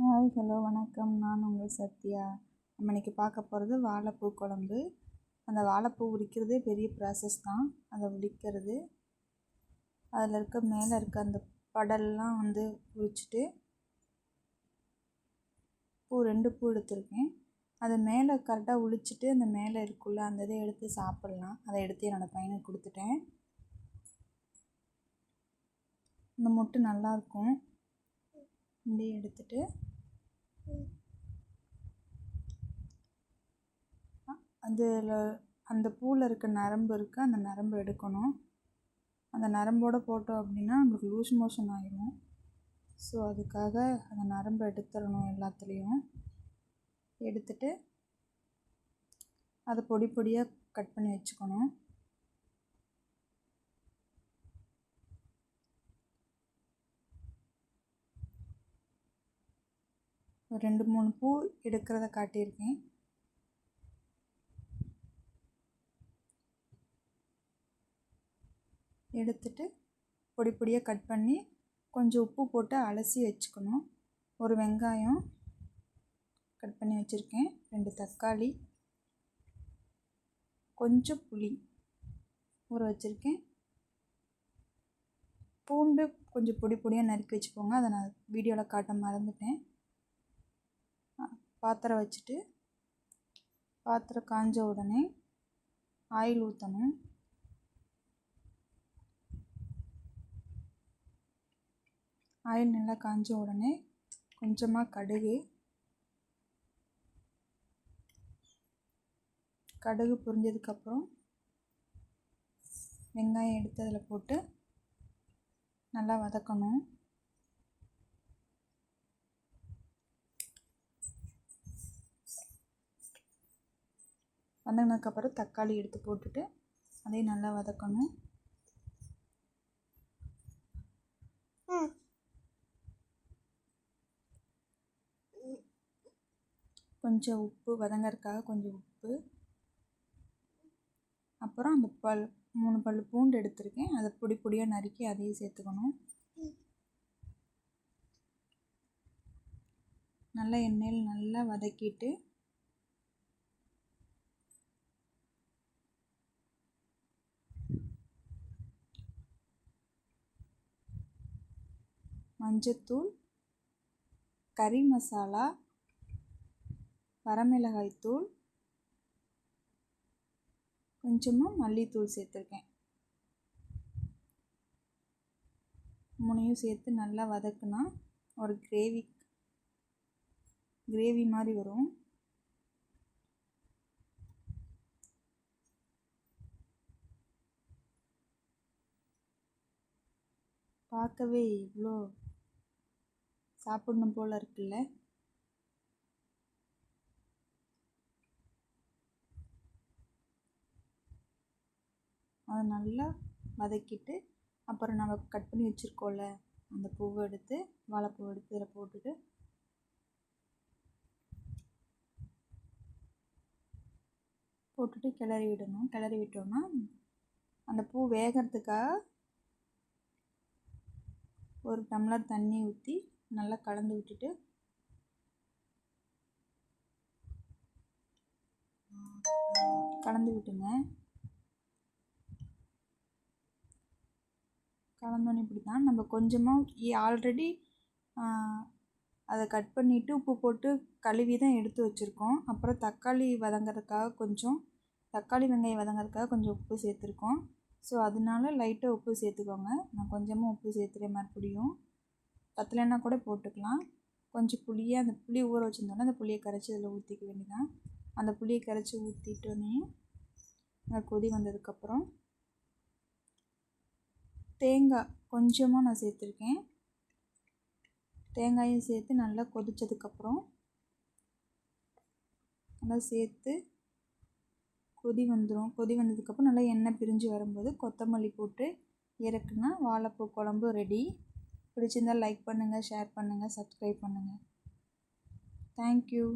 Hi hello வணக்கம். நான் உங்கள் சத்யா. நம்ம இன்றைக்கி பார்க்க போகிறது வாழைப்பூ குழம்பு. அந்த வாழைப்பூ உரிக்கிறதே பெரிய ப்ராசஸ் தான். அதை உரிக்கிறது. அதில் இருக்க மேலே இருக்க அந்த படல்லாம் வந்து உரிச்சிட்டு பூ ரெண்டு பூ எடுத்திருக்கேன். அதை மேலே கரெக்டாக உளிச்சிட்டு அந்த மேலே இருக்குள்ள அந்த இதை எடுத்து சாப்பிட்லாம். அதை எடுத்து என்னோடய பையனுக்கு கொடுத்துட்டேன். இந்த மொட்டு நல்லாயிருக்கும் இப்படி எடுத்துட்டு அதில் அந்த பூவில் இருக்க நரம்பு இருக்குது அந்த நரம்பு எடுக்கணும். அந்த நரம்போடு போட்டோம் அப்படின்னா நம்மளுக்கு லூஸ் மோஷன் ஆகிடும் ஸோ அதுக்காக அந்த நரம்பு எடுத்துடணும் எல்லாத்துலேயும். எடுத்துட்டு அதை பொடி பொடியாக கட் பண்ணி வச்சுக்கணும். ரெண்டு மூணு பூ எடுக்கிறத காட்டியிருக்கேன். எடுத்துட்டு பொடி பொடியாக கட் பண்ணி கொஞ்சம் உப்பு போட்டு அலசி வச்சுக்கணும். ஒரு வெங்காயம் கட் பண்ணி வச்சுருக்கேன். ரெண்டு தக்காளி. கொஞ்சம் புளி ஊற வச்சுருக்கேன். பூண்டு கொஞ்சம் பொடி பொடியாக நறுக்கி வச்சுக்கோங்க. அதை நான் வீடியோவில் காட்ட மறந்துட்டேன். பாத்திரம் வச்சுட்டு பாத்திரம் காஞ்ச உடனே ஆயில் ஊற்றணும் ஆயில் நல்லா காஞ்ச உடனே கொஞ்சமாக கடுகு கடுகு புரிஞ்சதுக்கப்புறம் வெங்காயம் எடுத்து அதில் போட்டு நல்லா வதக்கணும். வதங்கினதுக்கப்புறம் தக்காளி எடுத்து போட்டுட்டு அதையும் நல்லா வதக்கணும். கொஞ்சம் உப்பு வதங்கறதுக்காக கொஞ்சம் உப்பு. அப்புறம் அந்த பல் மூணு பல் பூண்டு எடுத்திருக்கேன். அதை பொடி பொடியாக நறுக்கி அதையும் சேர்த்துக்கணும். நல்லா எண்ணெயில் நல்லா வதக்கிட்டு மஞ்சத்தூள் கறி மசாலா வரமிளகாய் தூள் கொஞ்சமாக மல்லித்தூள் சேர்த்துருக்கேன். மூணையும் சேர்த்து நல்லா வதக்குனா ஒரு கிரேவி கிரேவி மாதிரி வரும். பார்க்கவே இவ்வளோ சாப்பிடணும் போல் இருக்குல்ல? அதை நல்லா வதக்கிட்டு அப்புறம் நம்ம கட் பண்ணி வச்சுருக்கோம்ல அந்த பூவை எடுத்து வாழைப்பூ எடுத்து இதில் போட்டுட்டு. போட்டுட்டு கிளறி விடணும். கிளறி விட்டோம்னா அந்த பூ வேகிறதுக்காக ஒரு டம்ளர் தண்ணி ஊற்றி நல்லா கலந்து விட்டுட்டு. கலந்து விட்டுங்க. கலந்தோன்னு இப்படி தான் நம்ம கொஞ்சமாக ஆல்ரெடி அதை கட் பண்ணிவிட்டு உப்பு போட்டு கழுவி தான் எடுத்து வச்சுருக்கோம். அப்புறம் தக்காளி வதங்கிறதுக்காக கொஞ்சம் தக்காளி வெங்காயம் வதங்கிறதுக்காக கொஞ்சம் உப்பு சேர்த்துருக்கோம். ஸோ அதனால லைட்டாக உப்பு சேர்த்துக்கோங்க. நான் கொஞ்சமாக உப்பு சேர்த்துறேன் மறுபடியும். பத்தலைன்னா கூட போட்டுக்கலாம். கொஞ்சம் புளியை அந்த புளி ஊற வச்சுருந்தோன்னா அந்த புளியை கரைச்சி அதில் ஊற்றிக்க வேண்டியதான் அந்த புளியை கரைச்சி ஊற்றிட்டோன்னே கொதி வந்ததுக்கப்புறம் தேங்காய் கொஞ்சமாக நான் சேர்த்துருக்கேன். தேங்காயும் சேர்த்து நல்லா கொதித்ததுக்கப்புறம் நல்லா சேர்த்து கொதி வந்துடும் கொதி வந்ததுக்கப்புறம் நல்லா எண்ணெய் பிரிஞ்சு வரும்போது கொத்தமல்லி போட்டு இறக்குனா வாழைப்பூ குழம்பு ரெடி பிடிச்சிருந்தால் லைக் பண்ணுங்கள் ஷேர் பண்ணுங்கள் சப்ஸ்கிரைப் பண்ணுங்கள் தேங்க்யூ